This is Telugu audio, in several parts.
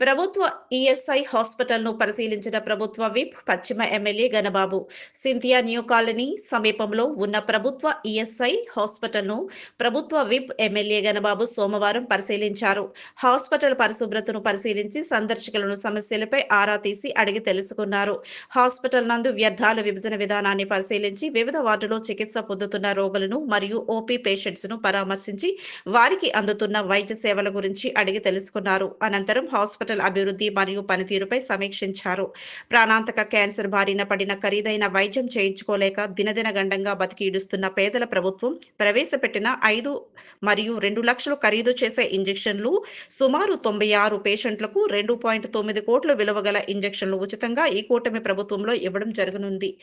ప్రభుత్వ ఈఎస్ఐ హాస్పిటల్ను పరిశీలించిన ప్రభుత్వ విప్ పశ్చిమ MLA Ganababu Scindia new colony సమీపంలో ఉన్న ప్రభుత్వ ఈఎస్ఐ హాస్పిటల్ను ప్రభుత్వ విప్ ఎమ్మెల్యే గణబాబు సోమవారం పరిశీలించారు. హాస్పిటల్ పరిశుభ్రతను పరిశీలించి సందర్శకులను సమస్యలపై ఆరా తీసి అడిగి తెలుసుకున్నారు. హాస్పిటల్ నందు వ్యర్థాల విభజన విధానాన్ని పరిశీలించి వివిధ వార్డులో చికిత్స పొందుతున్న రోగులను మరియు ఓపీ పేషెంట్స్ను పరామర్శించి వారికి అందుతున్న వైద్య సేవల గురించి అడిగి తెలుసుకున్నారు. అనంతరం హాస్పిటల్ అభివృద్ధి మరియు పనితీరుపై సమీక్షించారు. ప్రాణాంతక క్యాన్సర్ బారిన పడిన ఖరీదైన వైద్యం చేయించుకోలేక దినదిన గండంగా బతికి ఈడుస్తున్న పేదల ప్రభుత్వం ప్రవేశపెట్టిన ఐదు మరియు రెండు లక్షలు ఖరీదు చేసే ఇంజెక్షన్లు సుమారు తొంభై ఆరు పేషెంట్లకు రెండు పాయింట్ తొమ్మిది కోట్ల విలువ గల ఇంజెక్షన్లు ఉచితంగా ఈ కూటమి ప్రభుత్వంలో ఇవ్వడం జరగనుంది.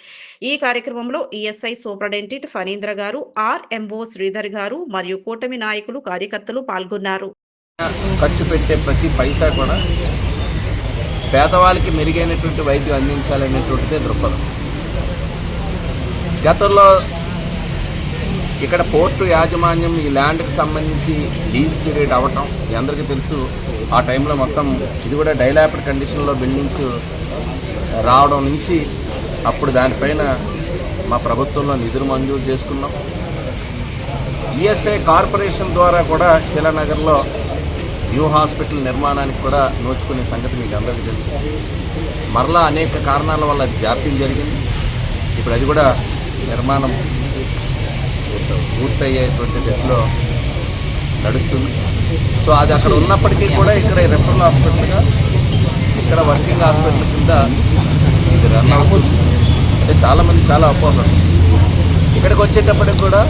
ఈ కార్యక్రమంలో ఈఎస్ఐ సూపరింటెండెంట్ ఫణీంద్ర గారు ఆర్ఎంఓ శ్రీధర్ గారు మరియు కూటమి నాయకులు కార్యకర్తలు పాల్గొన్నారు. ఖర్చు పెట్టే ప్రతి పైసా కూడా పేదవాళ్ళకి మెరుగైనటువంటి వైద్యం అందించాలనేటువంటిదే దృక్పథం. గతంలో ఇక్కడ పోర్టు యాజమాన్యం ఈ ల్యాండ్కి సంబంధించి లీజ్ పీరియడ్ అవ్వటం మీ అందరికీ తెలుసు ఆ టైంలో మొత్తం ఇది కూడా డైలాప్డ్ కండిషన్లో బిల్డింగ్స్ రావడం నుంచి అప్పుడు దానిపైన మా ప్రభుత్వంలో నిధులు మంజూరు చేసుకున్నాం. ఈఎస్ఐ కార్పొరేషన్ ద్వారా కూడా శిలానగర్లో న్యూ హాస్పిటల్ నిర్మాణానికి కూడా నోచుకునే సంగతి మీకు అందరికీ తెలుసు. మరలా అనేక కారణాల వల్ల జాప్యం జరిగింది. ఇప్పుడు అది కూడా నిర్మాణం పూర్తయ్యేటువంటి దశలో నడుస్తుంది. సో అది అక్కడ ఉన్నప్పటికీ కూడా ఇక్కడ రెఫరల్ హాస్పిటల్గా ఇక్కడ వర్కింగ్ హాస్పిటల్ కింద ఇది రన్ అవ్వచ్చు అంటే చాలామంది చాలా అపోహలు. ఇక్కడికి వచ్చేటప్పటికి కూడా